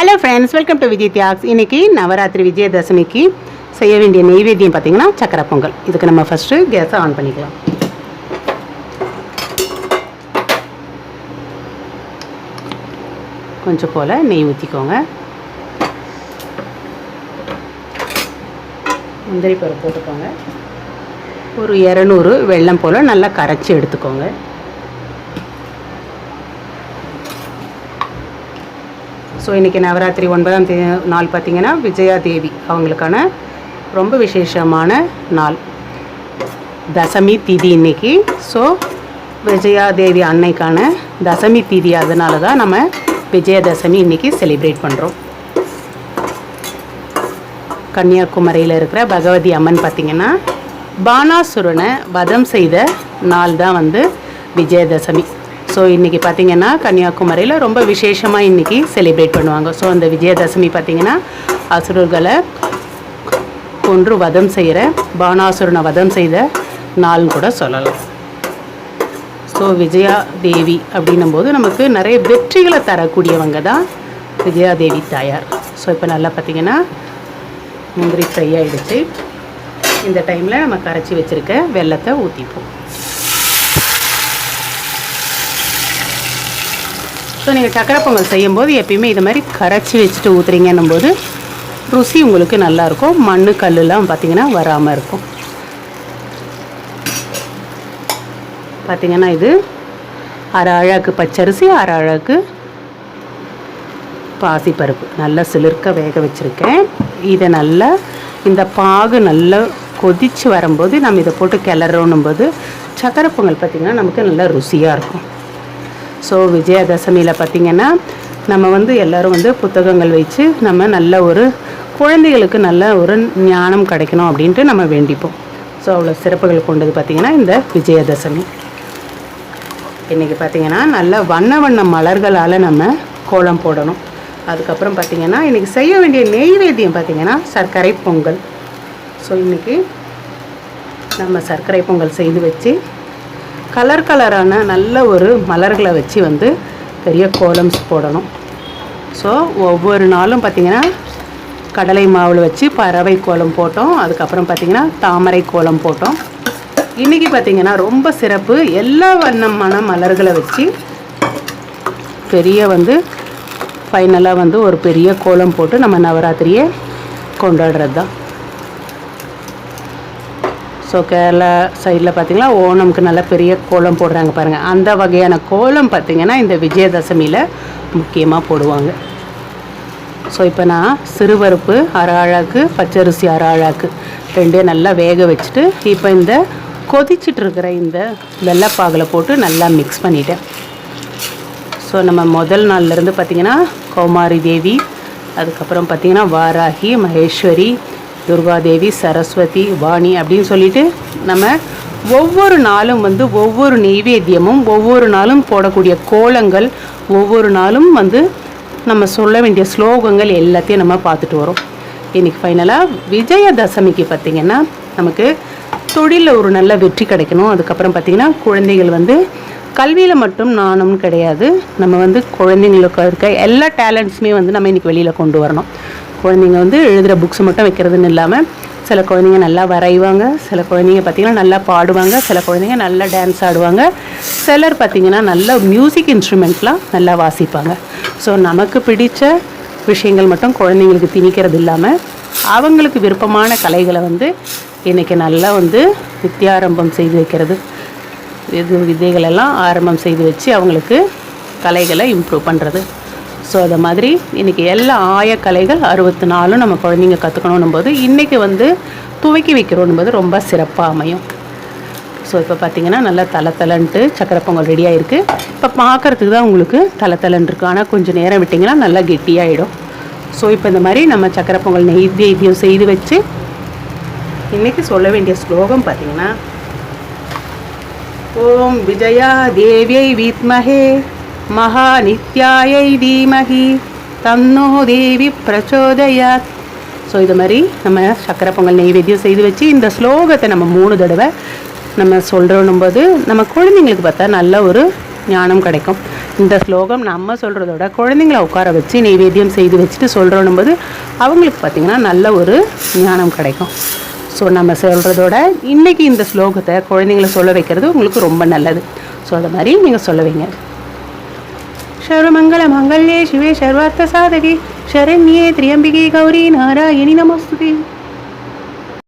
Hello friends welcome to Vijay தியாக்ஸ் இன்னைக்கு நவராத்திரி விஜயதசமிக்கு செய்ய வேண்டிய நெய்வேத்தியம் பார்த்திங்கன்னா சக்கரை பொங்கல். இதுக்கு நம்ம ஃபஸ்ட்டு கேஸை ஆன் பண்ணிக்கலாம். கொஞ்சம் போல் நெய் ஊற்றிக்கோங்க முந்திரி பருப்பு போட்டுக்கோங்க. ஒரு இரநூறு வெள்ளம் போல் நல்லா கரைச்சி எடுத்துக்கோங்க. ஸோ இன்றைக்கி நவராத்திரி ஒன்பதாம் தேதி நாள் பார்த்திங்கன்னா விஜயா தேவி அவங்களுக்கான ரொம்ப விசேஷமான நாள். தசமி திதி இன்னைக்கு. ஸோ விஜயா தேவி அன்னைக்கான தசமி திதி. அதனால தான் நம்ம விஜயதசமி இன்னைக்கு செலிப்ரேட் பண்ணுறோம் கன்னியாகுமரியில் இருக்கிற பகவதி அம்மன் பார்த்திங்கன்னா பானாசுரனை வதம் செய்த நாள் தான் வந்து விஜயதசமி. ஸோ இன்றைக்கி பார்த்திங்கன்னா கன்னியாகுமரியில் ரொம்ப விசேஷமாக இன்றைக்கி செலிப்ரேட் பண்ணுவாங்க. ஸோ அந்த விஜயதசமி பார்த்திங்கன்னா அசுரர்களை கொன்று வதம் செய்கிற பானாசுரனை வதம் செய்த நாள்னு கூட சொல்லலாம். ஸோ விஜயா தேவி அப்படின்னும் போது நமக்கு நிறைய வெற்றிகளை தரக்கூடியவங்க தான் விஜயா தேவி தாயார். ஸோ இப்போ நல்லா பார்த்திங்கன்னா முந்திரி ஃப்ரை ஆகிடுச்சு இந்த டைமில் நம்ம கரைச்சி வச்சுருக்க வெள்ளத்தை ஊற்றிப்போம் ஸோ நீங்கள் சக்கரை பொங்கல் செய்யும்போது எப்பயுமே இது மாதிரி கரைச்சி வச்சுட்டு ஊற்றுறீங்கன்னும் போது ருசி உங்களுக்கு நல்லாயிருக்கும் மண் கல்லுலாம் பார்த்திங்கன்னா வராமல் இருக்கும். பார்த்திங்கன்னா இது அரை அழகு பச்சரிசி அரை அழகு பாசிப்பருப்பு. நல்லா சிலிர்க்க வேக வச்சுருக்கேன். இதை நல்லா இந்த பாகு நல்லா கொதித்து வரும்போது நம்ம இதை போட்டு கிளறணும் போது சக்கரை பொங்கல் பார்த்திங்கன்னா நமக்கு நல்லா ருசியாக இருக்கும். ஸோ விஜயதசமியில் பார்த்திங்கன்னா நம்ம வந்து எல்லோரும் வந்து புத்தகங்கள் வச்சு நம்ம நல்ல ஒரு குழந்தைகளுக்கு நல்ல ஒரு ஞானம் கிடைக்கணும் அப்படின்ட்டு நம்ம வேண்டிப்போம். ஸோ அவ்வளோ சிறப்புகள் கொண்டது பார்த்திங்கன்னா இந்த விஜயதசமி. இன்றைக்கி பார்த்திங்கன்னா நல்ல வண்ண வண்ண மலர்களால் நம்ம கோலம் போடணும். அதுக்கப்புறம் பார்த்திங்கன்னா இன்றைக்கி செய்ய வேண்டிய நெய்வேத்தியம் பார்த்திங்கன்னா சர்க்கரை பொங்கல். ஸோ இன்றைக்கி நம்ம சர்க்கரை பொங்கல் செய்து வச்சு கலர் கலரான நல்ல ஒரு மலர்களை வச்சு வந்து பெரிய கோலம்ஸ் போடணும். ஸோ ஒவ்வொரு நாளும் பார்த்திங்கன்னா கடலை மாவில் வச்சு பறவை கோலம் போட்டோம். அதுக்கப்புறம் பார்த்திங்கன்னா தாமரை கோலம் போட்டோம். இன்றைக்கி பார்த்திங்கன்னா ரொம்ப சிறப்பு. எல்லா வண்ணமான மலர்களை வச்சு பெரிய வந்து ஃபைனலாக வந்து ஒரு பெரிய கோலம் போட்டு நம்ம நவராத்திரியை கொண்டாடுறது தான் ஸோ கேரளா சைடில் பார்த்தீங்கன்னா ஓணம்க்கு நல்ல பெரிய கோலம் போடுறாங்க பாருங்கள் அந்த வகையான கோலம் பார்த்திங்கன்னா இந்த விஜயதசமியில் முக்கியமாக போடுவாங்க. ஸோ இப்போ நான் சிறுபருப்பு அரை அழாக்கு பச்சரிசி அரை அழாக்கு ரெண்டையும் நல்லா வேக வச்சுட்டு இப்போ இந்த கொதிச்சிட்டு இருக்கிற இந்த வெள்ளைப்பாகில் போட்டு நல்லா மிக்ஸ் பண்ணிட்டேன். ஸோ நம்ம முதல் நாள்லேருந்து பார்த்திங்கன்னா கௌமாரி தேவி அதுக்கப்புறம் பார்த்திங்கன்னா வாராகி மகேஸ்வரி துர்காதேவி சரஸ்வதி வாணி அப்படின்னு சொல்லிட்டு நம்ம ஒவ்வொரு நாளும் வந்து ஒவ்வொரு நெய்வேத்தியமும் ஒவ்வொரு நாளும் போடக்கூடிய கோலங்கள் ஒவ்வொரு நாளும் வந்து நம்ம சொல்ல வேண்டிய ஸ்லோகங்கள் எல்லாத்தையும் நம்ம பார்த்துட்டு வரோம். இன்றைக்கி ஃபைனலாக விஜயதசமிக்கு பார்த்திங்கன்னா நமக்கு தொழிலில் ஒரு நல்ல வெற்றி கிடைக்கணும். அதுக்கப்புறம் பார்த்திங்கன்னா குழந்தைகள் வந்து கல்வியில் மட்டும் நாணம்னு கிடையாது. நம்ம வந்து குழந்தைங்களுக்கு இருக்க எல்லா டேலண்ட்ஸுமே வந்து நம்ம இன்றைக்கி வெளியில் கொண்டு வரணும். குழந்தைங்க வந்து எழுதுகிற புக்ஸ் மட்டும் வைக்கிறதுன்னு இல்லாமல் சில குழந்தைங்க நல்லா வரைவாங்க சில குழந்தைங்க பார்த்திங்கன்னா நல்லா பாடுவாங்க சில குழந்தைங்க நல்லா டான்ஸ் ஆடுவாங்க. சிலர் பார்த்திங்கன்னா நல்ல மியூசிக் இன்ஸ்ட்ருமெண்ட்லாம் நல்லா வாசிப்பாங்க. ஸோ நமக்கு பிடித்த விஷயங்கள் மட்டும் குழந்தைங்களுக்கு திணிக்கிறது இல்லாமல் அவங்களுக்கு விருப்பமான கலைகளை வந்து இன்றைக்கி நல்லா வந்து வித்தியாரம்பம் செய்து வைக்கிறது. இது விதைகளெல்லாம் ஆரம்பம் செய்து வச்சு அவங்களுக்கு கலைகளை இம்ப்ரூவ் பண்ணுறது ஸோ அதை மாதிரி இன்றைக்கி எல்லா ஆயக்கலைகள் அறுபத்தி நாலும் நம்ம குழந்தைங்க கற்றுக்கணும் போது இன்றைக்கி வந்து துவக்கி வைக்கிறோம் போது ரொம்ப சிறப்பாக அமையும். ஸோ இப்போ பார்த்தீங்கன்னா நல்லா தலை தலைன்ட்டு சக்கரை பொங்கல் ரெடியாக இருக்குது இப்போ பார்க்குறதுக்கு தான் உங்களுக்கு தலை தலைன்னு இருக்குது ஆனால் கொஞ்சம் நேரம் விட்டிங்கன்னா நல்லா கெட்டியாகிடும் ஸோ இப்போ இந்த மாதிரி நம்ம சக்கரை பொங்கல் நெய்வேத்தியம் செய்து வச்சு இன்றைக்கி சொல்ல வேண்டிய ஸ்லோகம் பார்த்தீங்கன்னா ஓம் விஜயா தேவியை வீத்மஹே மகாநித்யாயை தீமகி தன்னோ தேவி பிரச்சோதயாத். ஸோ இது மாதிரி நம்ம சக்கரை பொங்கல் நெய்வேத்தியம் செய்து வச்சு இந்த ஸ்லோகத்தை நம்ம மூணு தடவை நம்ம சொல்கிறோன்னும் போது நம்ம குழந்தைங்களுக்கு பார்த்தா நல்ல ஒரு ஞானம் கிடைக்கும். இந்த ஸ்லோகம் நம்ம சொல்கிறதோட குழந்தைங்கள உட்கார வச்சு நெய்வேத்தியம் செய்து வச்சுட்டு சொல்கிறோன்னும் போது அவங்களுக்கு பார்த்திங்கன்னா நல்ல ஒரு ஞானம் கிடைக்கும். ஸோ நம்ம சொல்கிறதோட இன்றைக்கி இந்த ஸ்லோகத்தை குழந்தைங்கள சொல்ல வைக்கிறது உங்களுக்கு ரொம்ப நல்லது. ஸோ அதை மாதிரி நீங்கள் சொல்ல வைங்க. सर्वमङ्गल माङ्गल्ये शिवे सर्वार्थसाधके शरण्ये त्र्यम्बिके गौरी नारायणि नमस्तुते